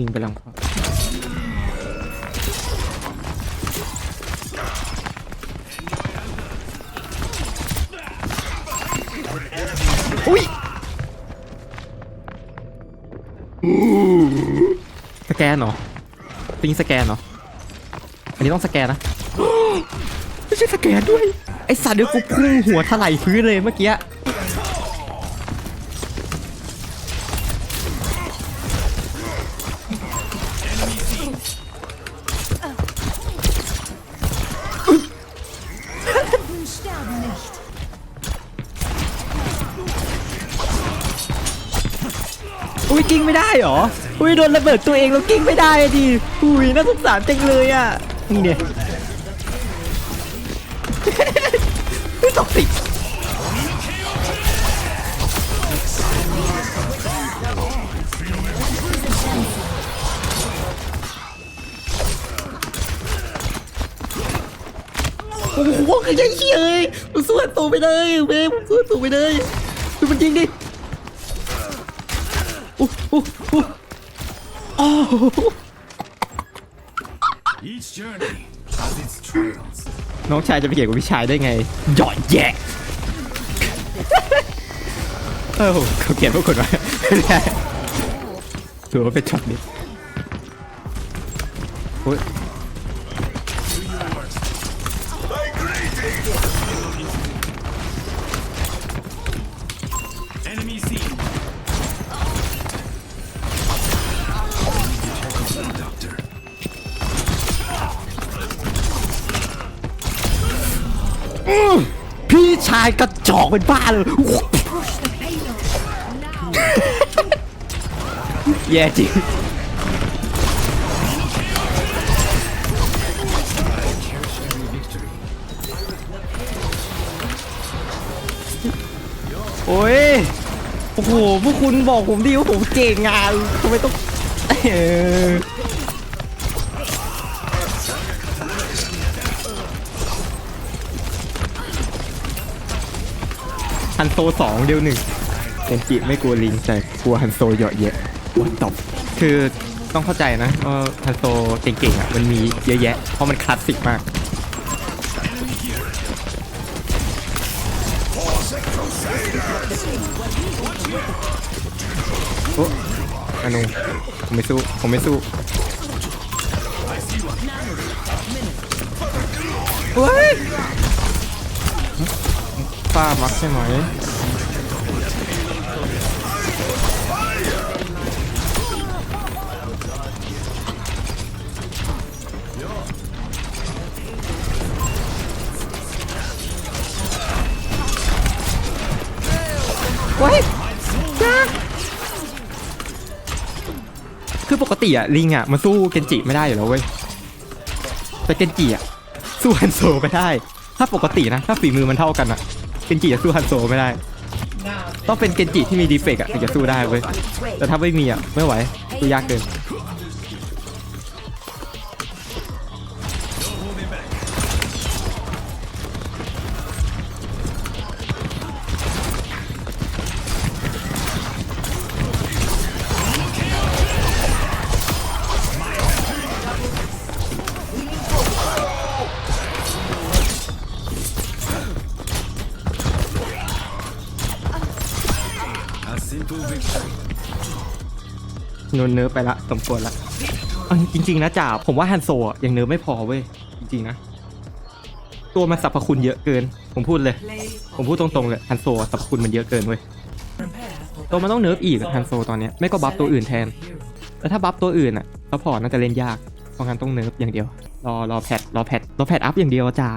วิ่งไปหลังพ่ออุ้ยสแกนเหรอปิงสแกนเหรอ อันนี้ต้องสแกนนะ ไม่ใช่สแกนด้วย ไอสัตว์เดี๋ยวกูพุ่งหัวถลายพื้นเลยเมื่อกี้ อุ้ยกิ้งไม่ได้เหรอ อุ้ยโดนระเบิดตัวเองแล้วกิ้งไม่ได้ดิ อุ้ยน่าสงสารจังเลยอะ นี่เนี่ยอุ้ยตกสิโอ้โหขยันเฉยมันสู้ตัวไปเลยเว้ยมันสู้ตัวไปเลยดูมันยิงดิ อู้อู้อู้โอ้โห Each journey has its trails. น้องชายจะไปเกี่ยวกับพี่ชายได้ไงหยอดแยะเออเขาเขียนพวกคนไว้ถือว่าเป็นช็อตนี้โอ้ย Enemy ชายกระจอกเป็นบ้าเลยแย่จริงโอ้ย โอ้โห พวกคุณบอกผมดีว่าผมเก่งงานทำไมต้อง เออ ฮันโซสองเดียวหนึ่งเซนจิไม่กลัวลิงแต่กลัวฮันโซเหยาะเยะวันตบคือต้องเข้าใจนะว่าฮันโซเก่งๆอะมันมีเยอะแยะ เพราะมันคลาสสิกมากโอ้อนุผมไม่สู้ผมไม่สู้เฮ้ย ป้ามักใช่ไหมเว้ยจ้าคือปกติอะลิงอะมันสู้เกนจิไม่ได้อยู่แล้วเว้ย แต่เกนจิอะสู้ฮันโซไม่ได้ ถ้าปกตินะ ถ้าฝีมือมันเท่ากันอะเก นจิจะสู้ฮันโซไม่ได้ ต้องเป็นเกนจิที่มีดีเฟกต์อะถึงจะสู้ได้เว้ยแต่ถ้าไม่มีอะไม่ไหวสู้ยากเกิน นนเนิร์ฟไปละสมควรละเอาจริง ๆ นะจ่าผมว่าฮันโซอะยังเนิร์ฟไม่พอเว้ย จริง ๆ นะ ตัวมันสรรพคุณเยอะเกิน ผมพูดเลย ผมพูดตรงๆเลยฮันโซอะสรรพคุณมันเยอะเกินเว้ยตัวมันต้องเนิร์ฟอีกฮันโซตอนเนี้ยไม่ก็บัฟตัวอื่นแทนแต่ถ้าบัฟตัวอื่นอะซัพพอร์ตน่าจะเล่นยากเพราะงั้นต้องเนิร์ฟอย่างเดียว รอรอแพทรอแพทรอแพทอัพอย่างเดียวจ่า